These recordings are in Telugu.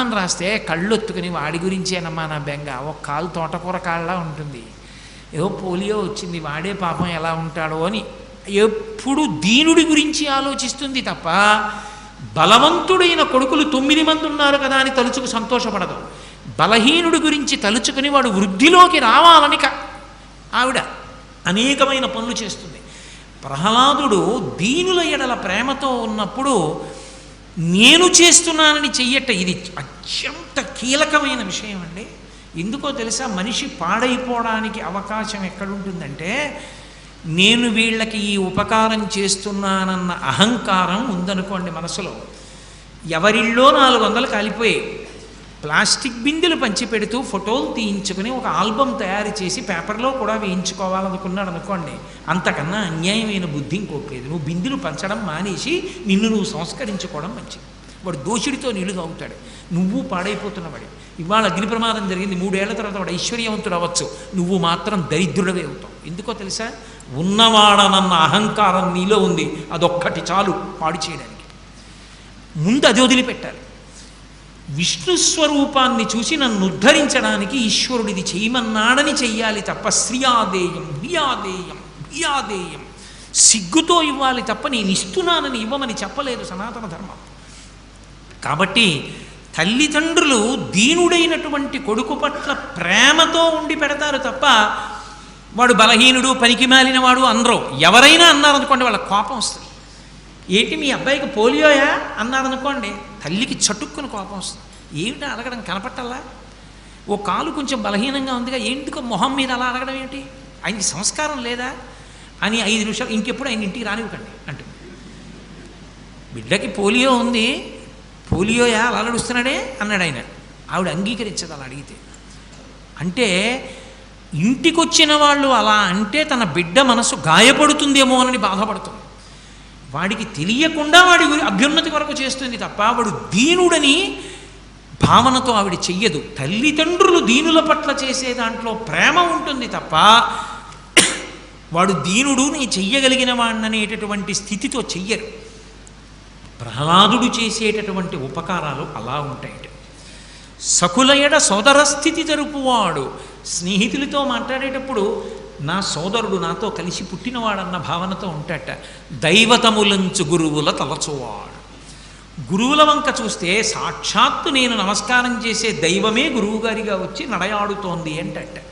అని రాస్తే కళ్ళొత్తుకుని వాడి గురించేనమ్మా నా బెంగ. ఒక కాలు తోటకూర కాళ్ళలా ఉంటుంది. ఏదో పోలియో వచ్చింది వాడే పాపం ఎలా ఉంటాడో అని. ఎప్పుడు దీనుడి గురించి ఆలోచిస్తుంది తప్ప బలవంతుడైన కొడుకులు తొమ్మిది మంది ఉన్నారు కదా అని తలుచుకు సంతోషపడదు. బలహీనుడి గురించి తలుచుకుని వాడు వృద్ధిలోకి రావాలని ఆవిడ అనేకమైన పనులు చేస్తుంది. ప్రహ్లాదుడు దీనుల ఎడల ప్రేమతో ఉన్నప్పుడు నేను చేస్తున్నానని చెయ్యట. ఇది అత్యంత కీలకమైన విషయం అండి. ఎందుకో తెలుసా? మనిషి పాడైపోవడానికి అవకాశం ఎక్కడుంటుందంటే నేను వీళ్ళకి ఈ ఉపకారం చేస్తున్నానన్న అహంకారం ఉందనుకోండి మనసులో. ఎవరిళ్ళో నాలుగు వందలు కాలిపోయాయి. ప్లాస్టిక్ బిందెలు పంచిపెడుతూ ఫోటోలు తీయించుకుని ఒక ఆల్బమ్ తయారు చేసి పేపర్లో కూడా వేయించుకోవాలనుకున్నాడు అనుకోండి అంతకన్నా అన్యాయమైన బుద్ధి ఇంకోట్లేదు నువ్వు బిందెలు పంచడం మానేసి నిన్ను నువ్వు సంస్కరించుకోవడం మంచిది. వాడు దోషుడితో నీళ్ళు తాగుతాడు. నువ్వు పాడైపోతున్నవాడి. ఇవాళ అగ్ని ప్రమాదం జరిగింది. మూడేళ్ళ తర్వాత వాడు ఐశ్వర్యవంతుడు అవ్వచ్చు. నువ్వు మాత్రం దరిద్రుడవే అవుతావు. ఎందుకో తెలుసా? ఉన్నవాడనన్న అహంకారం నీలో ఉంది. అదొక్కటి చాలు పాడు చేయడానికి. ముందు అది వదిలిపెట్టాలి. విష్ణు స్వరూపాన్ని చూసి నన్ను ఉద్ధరించడానికి ఈశ్వరుడిది చేయమన్నాడని చెయ్యాలి తప్ప శ్రియాదేయం హ్రియాదేయం భియాదేయం. సిగ్గుతో ఇవ్వాలి తప్ప నేను ఇస్తున్నానని ఇవ్వమని చెప్పలేదు సనాతన ధర్మం. కాబట్టి తల్లిదండ్రులు దీనుడైనటువంటి కొడుకు పట్ల ప్రేమతో ఉండి పెడతారు తప్ప వాడు బలహీనుడు పనికి మాలినవాడు అనరు ఎవరైనా అన్నారనుకోండి వాళ్ళ కోపం వస్తుంది. ఏంటి మీ అబ్బాయికి పోలియోయా? అన్నారనుకోండి తల్లికి చటుక్కుని కోపం వస్తుంది. ఏమిటి అడగడం? కనపట్టాలా ఓ కాలు కొంచెం బలహీనంగా ఉందిగా ఎందుకు మొహం మీద అలా అడగడం ఏమిటి ఆయనకి సంస్కారం లేదా? అని ఐదు నిమిషాలు ఇంకెప్పుడు ఆయన ఇంటికి రానివ్వకండి అంటూ బిడ్డకి పోలియో ఉంది. పోలియోయా? అలా నడుస్తున్నాడే? అన్నాడు ఆయన. ఆవిడ అంగీకరించదు అలా అడిగితే. అంటే ఇంటికొచ్చిన వాళ్ళు అలా అంటే తన బిడ్డ మనసు గాయపడుతుందేమో అని బాధపడుతుంది. వాడికి తెలియకుండా వాడి అభ్యున్నతి వరకు చేస్తుంది తప్ప వాడు దీనుడని భావనతో ఆవిడ చెయ్యదు. తల్లిదండ్రులు దీనుల పట్ల చేసే దాంట్లో ప్రేమ ఉంటుంది తప్ప వాడు దీనుడు నీ చెయ్యగలిగిన వాడిననేటటువంటి స్థితితో చెయ్యరు. ప్రహ్లాదుడు చేసేటటువంటి ఉపకారాలు అలా ఉంటాయి సకులయడ సోదర స్థితి జరుపువాడు. స్నేహితులతో మాట్లాడేటప్పుడు నా సోదరుడు నాతో కలిసి పుట్టినవాడన్న భావనతో ఉంటాట. దైవతములంచు గురువుల తలచువాడు. గురువుల వంక చూస్తే సాక్షాత్తు నేను నమస్కారం చేసే దైవమే గురువుగారిగా వచ్చి నడయాడుతోంది అంటట.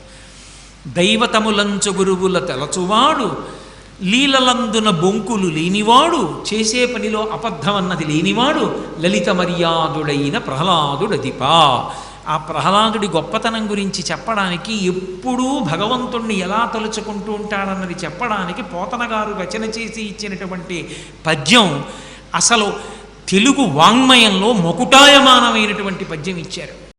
దైవతములంచు గురువుల తలచువాడు లీలలందున బొంకులు లేనివాడు చేసే పనిలో అబద్ధమన్నది లేనివాడు లలిత మర్యాదుడైన ప్రహ్లాదుడదిపా. ఆ ప్రహ్లాదుడి గొప్పతనం గురించి చెప్పడానికి ఎప్పుడూ భగవంతుణ్ణి ఎలా తలుచుకుంటూ ఉంటాడన్నది చెప్పడానికి పోతనగారు రచన చేసి ఇచ్చినటువంటి పద్యం అసలు తెలుగు వాంగ్మయంలో మొకుటాయమానమైనటువంటి పద్యం ఇచ్చారు.